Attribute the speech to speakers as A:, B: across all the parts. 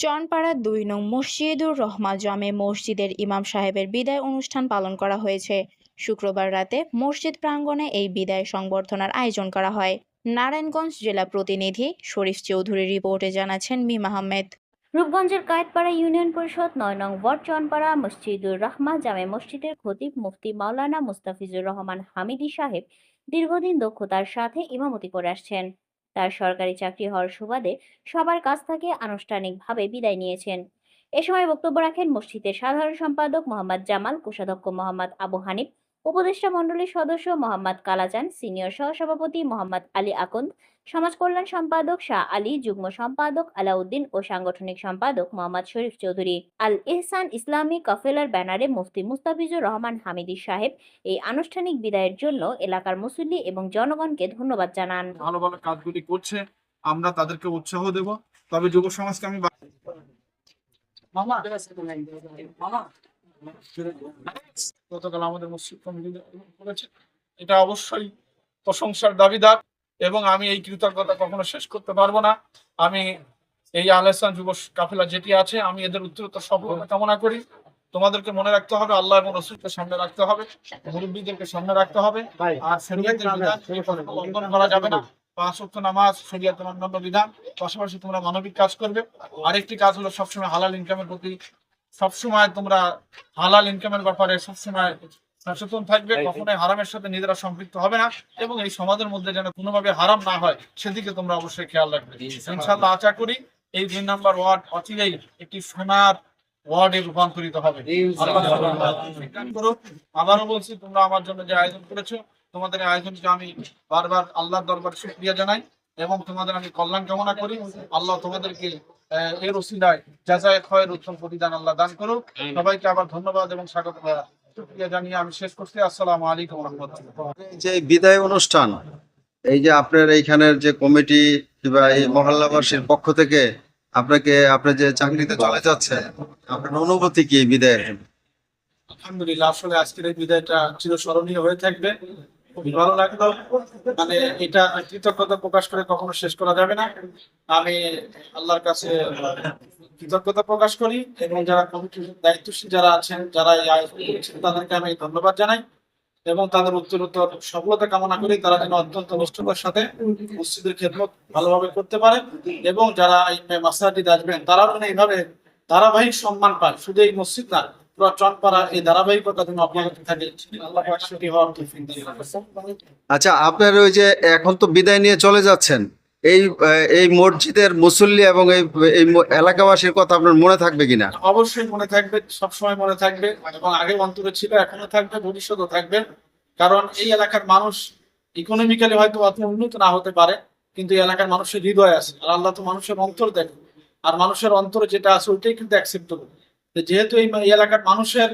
A: চনপাড়া দুই নং মসজিদুর রহমান জামে মসজিদের ইমাম সাহেবের বিদায় অনুষ্ঠান পালন করা হয়েছে। শুক্রবার রাতে মসজিদ প্রাঙ্গণে এই বিদায় সংবর্ধনার আয়োজন করা হয়। নারায়ণগঞ্জ জেলা প্রতিনিধি শরীফ চৌধুরী রিপোর্টে জানাচ্ছেন মিম আহমেদ।
B: রূপগঞ্জের কায়েতপাড়া ইউনিয়ন পরিষদ নয় নং ওয়ার্ড চনপাড়া মসজিদুর রহমান জামে মসজিদের খতিব মুফতি মাওলানা মুস্তাফিজুর রহমান হামিদি সাহেব দীর্ঘদিন দক্ষতার সাথে ইমামতি করে আসছেন। তার সরকারি চাকরি হওয়ার সুবাদে সবার কাছ থেকে আনুষ্ঠানিকভাবে বিদায় নিয়েছেন। এ সময় বক্তব্য রাখেন মসজিদের সাধারণ সম্পাদক মোহাম্মদ জামাল, কোষাধ্যক্ষ মোহাম্মদ আবু হানিফ উপদেষ্টা মণ্ডলীর সদস্য মোহাম্মদ কালাজান সিনিয়র সহসভাপতি মোহাম্মদ আলী আকন্দ সমাজ কল্যাণ সম্পাদক শাহ আলী যুগ্ম সম্পাদক আলাউদ্দিন ও সাংগঠনিক সম্পাদক মোহাম্মদ শরীফ চৌধুরী। আল ইহসান ইসলামী কাফেলার ব্যানারে মুফতি মুস্তাফিজুর রহমান হামিদি সাহেব এই আনুষ্ঠানিক বিদায়ের জন্য এলাকার মুসল্লি এবং জনগণকে ধন্যবাদ জানান।
C: ভালো ভালো কাজগুলি করছে আমরা তাদেরকে উৎসাহ দেব। তবে যুব সমাজকে আমি মামা। মামা। গতকাল আমাদের মসজিদ কমিটি করেছে। এটা অবশ্যই প্রশংসার দাবিদার এবং আমি এই কৃতজ্ঞতা কখনো শেষ করতে পারব না। আমি এই আলেসান যুব কাফেলা যেটি আছে আমি এদের উত্তরোত্তর সফলতা কামনা করি। তোমাদেরকে মনে রাখতে হবে আল্লাহ এবং রসুলকে সামনে রাখতে হবে মুরব্বীদেরকে সামনে রাখতে হবে। আর শরীয়তের বিধান লঙ্ঘন করা যাবে না। পাঁচ নামাজ শরীয়তের অন্যান্য বিধান। পাশাপাশি তোমরা মানবিক কাজ করবে। আরেকটি কাজ হলো সবসময় হালাল ইনকামের প্রতি সবসময় তোমরা হালাল ইনকামের ব্যাপারে সবসময় সচেতন থাকবে কখনোই হারামের সাথে নিজেরা সম্পৃক্ত হবে না এবং এই সমাজের মধ্যে যেন কোনোভাবে হারাম না হয় সেদিকে তোমরা অবশ্যই খেয়াল রাখবে। ইনশাল্লাহ আশা করি এই দুই নাম্বার ওয়ার্ড অচিরেই একটি সোনার ওয়ার্ডে রূপান্তরিত হবে। আবারও বলছি তোমরা আমার জন্য যে আয়োজন করেছ তোমাদের আয়োজনকে আমি বারবার আল্লাহর দরবার শুকরিয়া জানাই এবং তোমাদের আমি কল্যাণ কামনা করি। আল্লাহ তোমাদেরকে এর ওসিলায় যাচাই ক্ষয়ের উত্তম প্রতিদান আল্লাহ দান করুক। সবাইকে আবার ধন্যবাদ এবং স্বাগত জানিয়ে আমি শেষ করছি। আসসালামু আলাইকুম রহমতুল্লাহ।
D: যে বিদায় অনুষ্ঠান এই যে আপনার এইখানের যে কমিটি কিংবা এই মহল্লাবাসীর পক্ষ থেকে আপনাকে আপনি যে চাকরিতে চলে যাচ্ছেন আপনার অনুভূতি কি এই বিদায়ের?
C: আলহামদুলিল্লাহ আসলে আজকের এই বিদায়টা চিরস্মরণীয় হয়ে থাকবে। ভালো লাগল মানে এটা কৃতজ্ঞতা প্রকাশ করে কখনো শেষ করা যাবে না। আমি আল্লাহর কাছে কৃতজ্ঞতা প্রকাশ করি এবং যারা দায়িত্বশীল যারা আছেন, যারা তাদেরকে আমি ধন্যবাদ জানাই এবং তাদের উত্তরোত্তর সফলতা কামনা করি। তারা যেন অত্যন্ত নিষ্ঠতার সাথে মসজিদের খেদমত ভালোভাবে করতে পারে এবং যারা মাসাটিতে আসবেন, তারাও যেন এইভাবে ধারাবাহিক সম্মান পায়। শুধু এই মসজিদ না এই ধারাবাহিকতা।
D: আচ্ছা আপনার ওই যে এখন তো বিদায় নিয়ে চলে যাচ্ছেন এই এই মসজিদের মুসল্লি এবং এই এই এলাকাবাসীর কথা আপনার মনে থাকবে কিনা?
C: অবশ্যই মনে থাকবে সবসময় মনে থাকবে এবং আগে অন্তরে ছিল এখনও থাকবে ভবিষ্যতেও থাকবে। কারণ এই এলাকার মানুষ ইকোনমিক্যালি হয়তো অত উন্নত না হতে পারে কিন্তু এই এলাকার মানুষের হৃদয় আছে। আর আল্লাহ তো মানুষের অন্তর দেখে আর মানুষের অন্তরে যেটা আছে ওইটাই কিন্তু অ্যাকসেপ্টেবল যেহেতু এই এলাকার মানুষের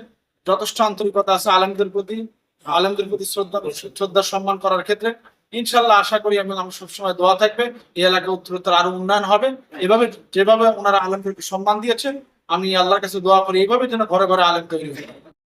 C: যথেষ্ট আন্তরিকতা আছে আলমদের প্রতি আলমদের প্রতি শ্রদ্ধা শ্রদ্ধা সম্মান করার ক্ষেত্রে, ইনশাল্লাহ আশা করি আমি আমার সবসময় দোয়া থাকবে, এই এলাকা উত্তরোত্তর আরও উন্নয়ন হবে। এভাবে যেভাবে ওনারা আলমদেরকে সম্মান দিয়েছেন, আমি আল্লাহর কাছে দোয়া করি, এইভাবে যেন ঘরে ঘরে আলম তৈরি